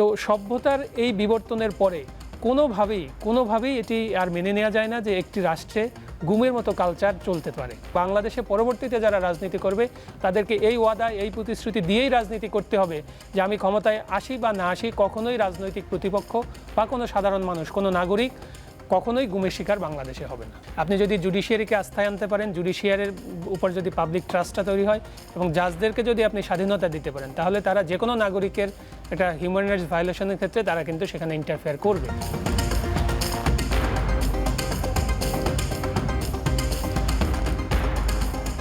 তো সভ্যতার এই বিবর্তনের পরে কোনোভাবেই কোনোভাবেই এটি আর মেনে নেওয়া যায় না যে একটি রাষ্ট্রে গুমের মতো কালচার চলতে পারে। বাংলাদেশে পরবর্তীতে যারা রাজনীতি করবে, তাদেরকে এই ওয়াদা, এই প্রতিশ্রুতি দিয়েই রাজনীতি করতে হবে যে আমি ক্ষমতায় আসি বা না আসি, কখনোই রাজনৈতিক প্রতিপক্ষ বা কোনো সাধারণ মানুষ, কোনো নাগরিক কখনোই গুমের শিকার বাংলাদেশে হবে না। আপনি যদি জুডিশিয়ারিকে আস্থায় আনতে পারেন, জুডিশিয়ারের উপর যদি পাবলিক ট্রাস্টটা তৈরি হয় এবং জাজদেরকে যদি আপনি স্বাধীনতা দিতে পারেন, তাহলে তারা যে কোনো নাগরিকের একটা হিউম্যান রাইটস ভায়োলেশনের ক্ষেত্রে তারা কিন্তু সেখানে ইন্টারফেয়ার করবে।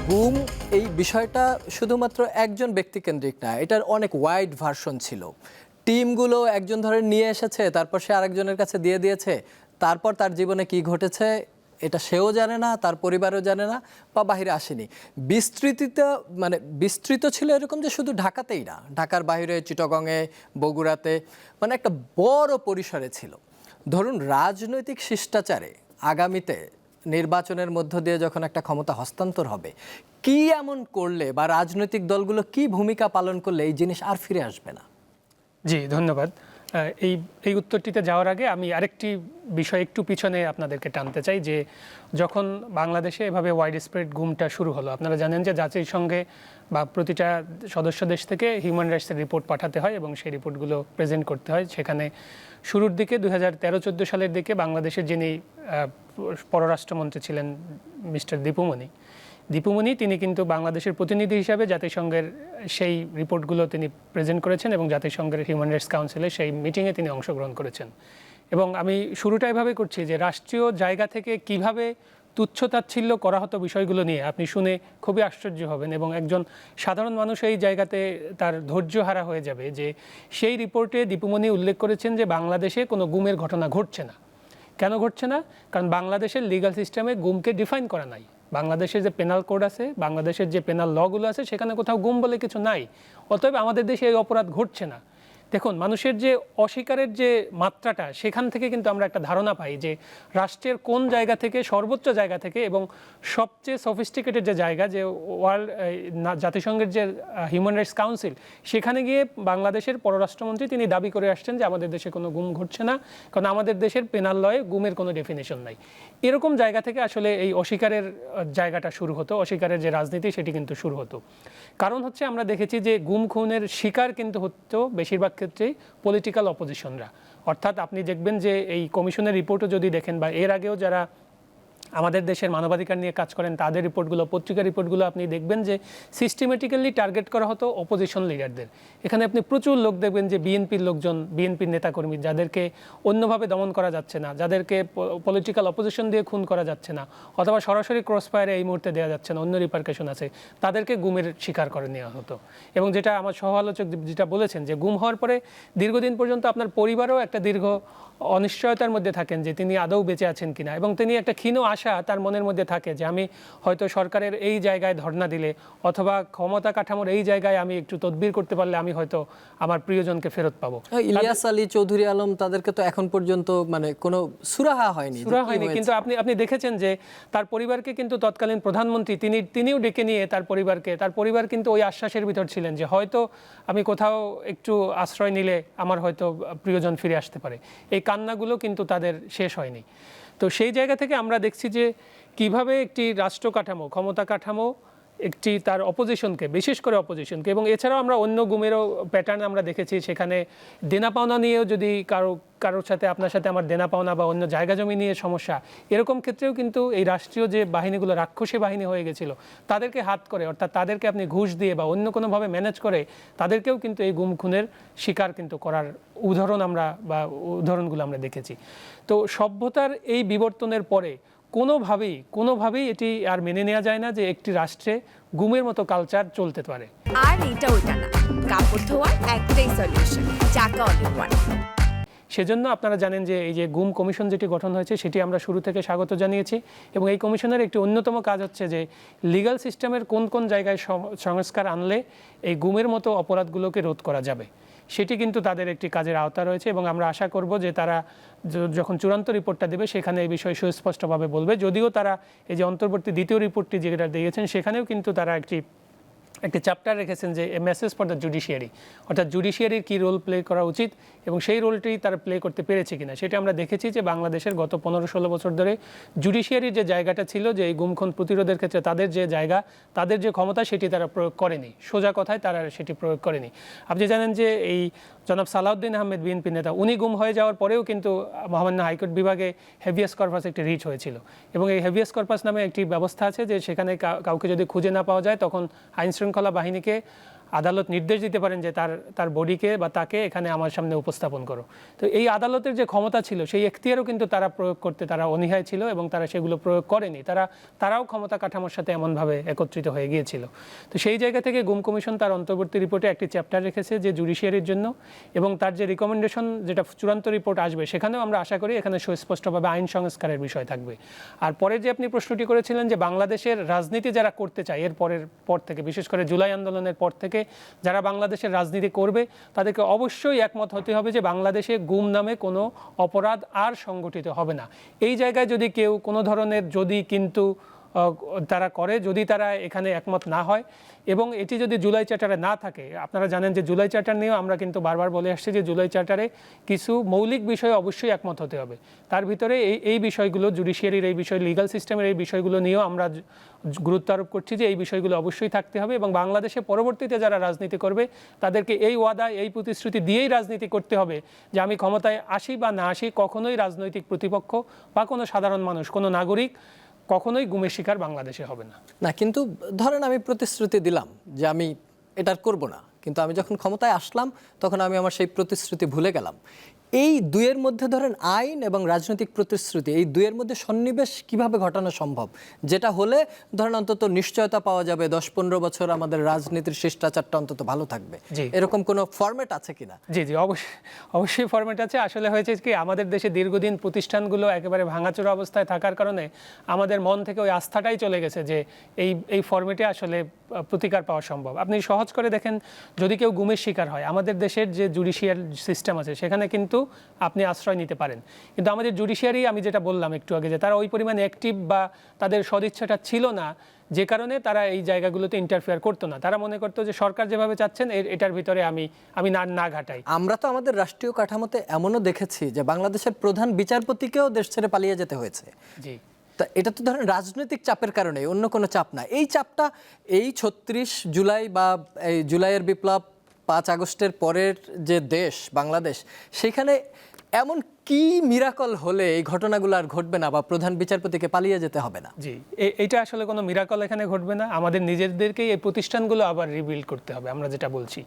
গুম এই বিষয়টা শুধুমাত্র একজন ব্যক্তিকেন্দ্রিক না, এটার অনেক ওয়াইড ভার্সন ছিল। টিমগুলো একজন ধরে নিয়ে এসেছে, তারপর সে আরেকজনের কাছে দিয়ে দিয়েছে, তারপর তার জীবনে কি ঘটেছে এটা সেও জানে না, তার পরিবারও জানে না বা বাইরে আসেনি। বিস্তৃতিত মানে বিস্তৃত ছিল এরকম যে শুধু ঢাকাতেই না, ঢাকার বাইরে, চিটগংয়ে, বগুড়াতে মানে একটা বড় পরিসরে ছিল। ধরুন রাজনৈতিক শিষ্টাচারে আগামীতে নির্বাচনের মধ্য দিয়ে যখন একটা ক্ষমতা হস্তান্তর হবে, কি এমন করলে বা রাজনৈতিক দলগুলো কি ভূমিকা পালন করলে এই জিনিস আর ফিরে আসবে না? জি, ধন্যবাদ। এই এই উত্তরটিতে যাওয়ার আগে আমি আরেকটি বিষয় একটু পিছনে আপনাদেরকে টানতে চাই যে যখন বাংলাদেশে এভাবে ওয়াইড স্প্রেড গুমটা শুরু হলো, আপনারা জানেন যে জাতিসংঘে বা প্রতিটা সদস্য দেশ থেকে হিউম্যান রাইটসের রিপোর্ট পাঠাতে হয় এবং সেই রিপোর্টগুলো প্রেজেন্ট করতে হয়। সেখানে শুরুর দিকে দু হাজার তেরো, চোদ্দ সালের দিকে বাংলাদেশের যিনি পররাষ্ট্রমন্ত্রী ছিলেন মিস্টার দীপুমণি দীপুমণি, তিনি কিন্তু বাংলাদেশের প্রতিনিধি হিসাবে জাতিসংঘের সেই রিপোর্টগুলো তিনি প্রেজেন্ট করেছেন এবং জাতিসংঘের হিউম্যান রাইটস কাউন্সিলে সেই মিটিংয়ে তিনি অংশগ্রহণ করেছেন। এবং আমি শুরুটা এভাবে করছি যে রাষ্ট্রীয় জায়গা থেকে কীভাবে তুচ্ছতাচ্ছিল্য করা হতো বিষয়গুলো নিয়ে আপনি শুনে খুবই আশ্চর্য হবেন এবং একজন সাধারণ মানুষ এই জায়গাতে তার ধৈর্য হারা হয়ে যাবে যে সেই রিপোর্টে দীপুমণি উল্লেখ করেছেন যে বাংলাদেশে কোনো গুমের ঘটনা ঘটছে না। কেন ঘটছে না? কারণ বাংলাদেশের লিগাল সিস্টেমে গুমকে ডিফাইন করা নাই। বাংলাদেশের যে পেনাল কোড আছে, বাংলাদেশের যে পেনাল লগুলো আছে, সেখানে কোথাও গুম বলে কিছু নাই। অতএব আমাদের দেশে এই অপরাধ ঘটছে না। দেখুন, মানুষের যে অস্বীকারের যে মাত্রাটা, সেখান থেকে কিন্তু আমরা একটা ধারণা পাই যে রাষ্ট্রের কোন জায়গা থেকে, সর্বোচ্চ জায়গা থেকে এবং সবচেয়ে সফিস্টিকেটেড যে জায়গা, যে ওয়ার্ল্ড জাতিসংঘের যে হিউম্যান রাইটস কাউন্সিল সেখানে গিয়ে বাংলাদেশের পররাষ্ট্রমন্ত্রী তিনি দাবি করে আসছেন যে আমাদের দেশে কোনো গুম ঘটছে না, কারণ আমাদের দেশের পেনাল লয়ে গুমের কোনো ডেফিনেশন নাই। এরকম জায়গা থেকে আসলে এই অস্বীকারের জায়গাটা শুরু হতো, অস্বীকারের যে রাজনীতি, সেটি কিন্তু শুরু হতো। কারণ হচ্ছে আমরা দেখেছি যে গুম, খুনের শিকার কিন্তু হতো বেশিরভাগ ক্ষেত্রেই পলিটিক্যাল অপোজিশনরা অর্থাৎ আপনি দেখবেন যে এই কমিশনের রিপোর্টও যদি দেখেন বা এর আগেও যারা আমাদের দেশের মানবাধিকার নিয়ে কাজ করেন, তাদের রিপোর্টগুলো পত্রিকার রিপোর্টগুলো আপনি দেখবেন যে সিস্টেমেটিক্যালি টার্গেট করা হতো অপোজিশন লিডারদের এখানে আপনি প্রচুর লোক দেখবেন যে বিএনপির লোকজন বিএনপির নেতাকর্মী, যাদেরকে অন্যভাবে দমন করা যাচ্ছে না, যাদেরকে পলিটিক্যাল অপোজিশন দিয়ে খুন করা যাচ্ছে না, অথবা সরাসরি ক্রস ফায়ারে এই মুহূর্তে দেওয়া যাচ্ছে না, অন্য রিপার্কেশন আছে, তাদেরকে গুমের শিকার করে নেওয়া হতো। এবং যেটা আমার সহ আলোচক যেটা বলেছেন যে, গুম হওয়ার পরে দীর্ঘদিন পর্যন্ত আপনার পরিবারও একটা দীর্ঘ অনিশ্চয়তার মধ্যে থাকেন যে, তিনি আদৌ বেঁচে আছেন কিনা, এবং তিনি একটা ক্ষীণ আশা তার মনের মধ্যে থাকে যে আমি হয়তো সরকারের এই জায়গায় ধর্ণা দিলে অথবা ক্ষমতা কাঠামোর এই জায়গায় আমি একটু তদবির করতে পারলে আমি হয়তো আমার প্রিয়জনকে ফেরত পাবো। ইলিয়াস আলী চৌধুরী আলম তাদেরকে তো এখন পর্যন্ত মানে কোনো সুরাহা হয়নি। যে সুরা কি হয়নি কিন্তু আপনি আপনি দেখেছেন যে তার পরিবারকে কিন্তু তৎকালীন প্রধানমন্ত্রী তিনি তিনিও ডেকে নিয়ে তার পরিবারকে তার পরিবার কিন্তু ওই আশ্বাসের ভিতর ছিলেন যে হয়তো আমি কোথাও একটু আশ্রয় নিলে আমার হয়তো প্রিয়জন ফিরে আসতে পারে। এই কান্নাগুলো কিন্তু তাদের শেষ হয়নি। তো সেই জায়গা থেকে আমরা দেখছি যে কীভাবে একটি রাষ্ট্র কাঠামো ক্ষমতা কাঠামো একটি তার অপোজিশনকে বিশেষ করে অপোজিশনকে এবং এছাড়াও আমরা অন্য গুমেরও প্যাটার্ন আমরা দেখেছি, সেখানে দেনা পাওনা নিয়েও যদি কারও, কারোর সাথে, আপনার সাথে আমার দেনা পাওনা বা অন্য জায়গা জমি নিয়ে সমস্যা, এরকম ক্ষেত্রেও কিন্তু এই রাষ্ট্রীয় যে বাহিনীগুলো, রাক্ষসী বাহিনী হয়ে গেছিল, তাদেরকে হাত করে, অর্থাৎ তাদেরকে আপনি ঘুষ দিয়ে বা অন্য কোনোভাবে ম্যানেজ করে, তাদেরকেও কিন্তু এই গুম খুনের শিকার কিন্তু করার উদাহরণ আমরা বা উদাহরণগুলো আমরা দেখেছি। তো সভ্যতার এই বিবর্তনের পরে কোনোভাবেই কোনোভাবেই এটি আর মেনে নেওয়া যায় না যে একটি রাষ্ট্রে গুমের মতো কালচার চলতে পারে। আর এটা ওইটা না। কাপড় ধোয়ার একটাই সলিউশন চাকা ইন সেজন্য আপনারা জানেন যে এই যে গুম কমিশন যেটি গঠন হয়েছে সেটি আমরা শুরু থেকে স্বাগত জানিয়েছি। এবং এই কমিশনের একটি অন্যতম কাজ হচ্ছে যে লিগ্যাল সিস্টেমের কোন কোন জায়গায় সংস্কার আনলে এই গুমের মতো অপরাধগুলোকে রোধ করা যাবে। সেটি কিন্তু তাদের একটি কাজের আওতা রয়েছে এবং আমরা আশা করব যে তারা যখন চূড়ান্ত রিপোর্টটা দেবে, সেখানে এই বিষয়ে সুস্পষ্টভাবে বলবে। যদিও তারা এই যে অন্তর্বর্তী দ্বিতীয় রিপোর্টটি যেটা দিয়েছেন, সেখানেও কিন্তু তারা একটি একটি চ্যাপ্টার রেখেছেন যে a message for the judiciary. অর্থাৎ জুডিশিয়ারির কী রোল প্লে করা উচিত এবং সেই রোলটি তারা প্লে করতে পেরেছে কিনা। সেটা আমরা দেখেছি যে বাংলাদেশের গত পনেরো ষোলো বছর ধরে জুডিশিয়ারির যে জায়গাটা ছিল, যে এই গুমখন প্রতিরোধের ক্ষেত্রে তাদের যে জায়গা, তাদের যে ক্ষমতা সেটি তারা প্রয়োগ করেনি। সোজা কথায় তারা সেটি প্রয়োগ করেনি। আপনি জানেন যে এই জনাব সালাউদ্দিন আহমেদ বিএনপি নেতা, উনি গুম হয়ে যাওয়ার পরেও কিন্তু মহামান্য হাইকোর্ট বিভাগে হেভিয়াস কর্পাস একটি রিচ হয়েছিল। এবং এই হেভিয়াস কর্পাস নামে একটি ব্যবস্থা আছে যে সেখানে কাউকে যদি খুঁজে না পাওয়া যায়, তখন আইনশৃঙ্খলা বাহিনীকে আদালত নির্দেশ দিতে পারেন যে তার তার বডিকে বা তাকে এখানে আমার সামনে উপস্থাপন করো। তো এই আদালতের যে ক্ষমতা ছিল, সেই এখতিয়ারও কিন্তু তারা প্রয়োগ করতে, তারা অনীহায় ছিল এবং তারা সেগুলো প্রয়োগ করেনি। তারা, তারাও ক্ষমতা কাঠামোর সাথে এমনভাবে একত্রিত হয়ে গিয়েছিল। তো সেই জায়গা থেকে গুম কমিশন তার অন্তর্বর্তী রিপোর্টে একটি চ্যাপ্টার রেখেছে যে জুডিশিয়ারির জন্য এবং তার যে রিকমেন্ডেশন, যেটা চূড়ান্ত রিপোর্ট আসবে, সেখানেও আমরা আশা করি এখানে সুস্পষ্টভাবে আইন সংস্কারের বিষয় থাকবে। আর পরে যে আপনি প্রশ্নটি করেছিলেন যে বাংলাদেশের রাজনীতি যারা করতে চায়, এর পরের পর থেকে, বিশেষ করে জুলাই আন্দোলনের পর থেকে যারা বাংলাদেশের রাজনীতি করবে, তাদেরকে অবশ্যই একমত হতে হবে যে বাংলাদেশে গুম নামে কোনো অপরাধ আর সংগঠিত হবে না। এই জায়গায় যদি কেউ কোনো ধরনের যদি কিন্তু তারা করে যদি তারা এখানে একমত না হয়। এবং এটি যদি জুলাই চার্টারে না থাকে, আপনারা জানেন যে জুলাই চার্টার নিয়েও আমরা কিন্তু বারবার বলে আসছি যে জুলাই চার্টারে কিছু মৌলিক বিষয়ে অবশ্যই একমত হতে হবে। তার ভিতরে এই এই বিষয়গুলো, জুডিশিয়ারির এই বিষয়, লিগাল সিস্টেমের এই বিষয়গুলো নিয়েও আমরা গুরুত্ব আরোপ করছি যে এই বিষয়গুলো অবশ্যই থাকতে হবে এবং বাংলাদেশে পরবর্তীতে যারা রাজনীতি করবে, তাদেরকে এই ওয়াদা, এই প্রতিশ্রুতি দিয়েই রাজনীতি করতে হবে যে আমি ক্ষমতায় আসি বা না আসি, কখনোই রাজনৈতিক প্রতিপক্ষ বা কোনো সাধারণ মানুষ, কোনো নাগরিক কখনোই গুমের শিকার বাংলাদেশে হবে না। না, কিন্তু ধরেন আমি প্রতিশ্রুতি দিলাম যে আমি এটার করব না। কিন্তু আমি যখন ক্ষমতায় আসলাম, তখন আমি আমার সেই প্রতিশ্রুতি ভুলে গেলাম। এই দুয়ের মধ্যে ধরেন আইন এবং রাজনৈতিক প্রতিশ্রুতি এই দুয়ের মধ্যে সন্নিবেশ কীভাবে ঘটানো সম্ভব? যেটা হলে ধরেন অন্তত নিশ্চয়তা পাওয়া যাবে দশ পনেরো বছর আমাদের রাজনীতির শিষ্টাচারটা অন্তত ভালো থাকবে। জি। এরকম কোনো ফরম্যাট আছে কিনা? জি জি অবশ্যই অবশ্যই ফরম্যাট আছে। আসলে হয়েছে কি আমাদের দেশে দীর্ঘদিন প্রতিষ্ঠানগুলো একেবারে ভাঙাচোরা অবস্থায় থাকার কারণে আমাদের মন থেকে ওই আস্থাটাই চলে গেছে যে এই এই ফরম্যাটে আসলে প্রতিকার পাওয়া সম্ভব। আপনি সহজ করে দেখেন যদি কেউ গুমের শিকার হয় আমাদের দেশের যে জুডিশিয়াল সিস্টেম আছে সেখানে কিন্তু আপনি আশ্রয় নিতে পারেন। কিন্তু আমাদের জুডিশিয়ারি আমি যেটা বললাম একটু আগে যে তারা ওই পরিমাণে অ্যাক্টিভ বা তাদের সদিচ্ছাটা ছিল না যে কারণে তারা এই জায়গাগুলোতে ইন্টারফেয়ার করতো না। তারা মনে করতো যে সরকার যেভাবে চাচ্ছেন এটার ভিতরে আমি আমি না না ঘাটাই। আমরা তো আমাদের রাষ্ট্রীয় কাঠামোতে এমনও দেখেছি যে বাংলাদেশের প্রধান বিচারপতিকেও দেশ ছেড়ে পালিয়ে যেতে হয়েছে। জি। তা এটা তো ধরেন রাজনৈতিক চাপের কারণে অন্য কোনো চাপ না। এই চাপটা এই ছত্রিশ জুলাই বা এই জুলাইয়ের বিপ্লব পাঁচ আগস্টের পরের যে দেশ, বাংলাদেশ, সেখানে এমন কি মিরাকল হলে এই ঘটনাগুলো আর ঘটবে না বা প্রধান বিচারপতিকে পালিয়ে যেতে হবে না? জি এটা আসলে কোনো মিরাকল এখানে ঘটবে না। আমাদের নিজেদেরকেই এই প্রতিষ্ঠানগুলো আবার রিবিল্ড করতে হবে, আমরা যেটা বলছি।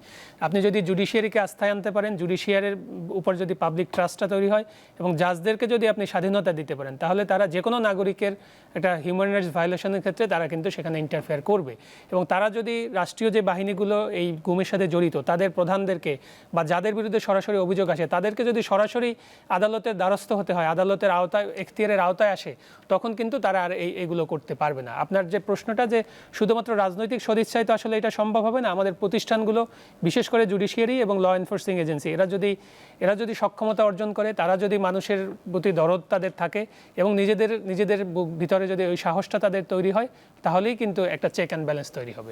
আপনি যদি জুডিশিয়ারিকে আস্থায় আনতে পারেন জুডিশিয়ারের উপর যদি পাবলিক ট্রাস্টটা তৈরি হয় এবং জাজদেরকে যদি আপনি স্বাধীনতা দিতে পারেন, তাহলে তারা যে কোনো নাগরিকের একটা হিউম্যান রাইটস ভায়োলেশনের ক্ষেত্রে তারা কিন্তু সেখানে ইন্টারফেয়ার করবে। এবং তারা যদি রাষ্ট্রীয় যে বাহিনীগুলো এই গুমের সাথে জড়িত, তাদের প্রধানদেরকে বা যাদের বিরুদ্ধে সরাসরি অভিযোগ আসে, তাদেরকে যদি সরাসরি আদালতের দ্বারস্থ হতে হয়, আদালতের আওতায়, এখতিয়ারের আওতায় আসে, তখন কিন্তু তারা আর এই, এগুলো করতে পারবে না। আপনার যে প্রশ্নটা যে শুধুমাত্র রাজনৈতিক সদিচ্ছায় তো আসলে এটা সম্ভব হবে না, আমাদের প্রতিষ্ঠানগুলো, বিশেষ করে জুডিশিয়ারি এবং ল এনফোর্সিং এজেন্সি এরা যদি এরা যদি সক্ষমতা অর্জন করে, তারা যদি মানুষের প্রতি দরদ তাদের থাকে এবং নিজেদের নিজেদের ভিতরে যদি ওই সাহসটা তাদের তৈরি হয় তাহলেই কিন্তু একটা চেক অ্যান্ড ব্যালেন্স তৈরি হবে।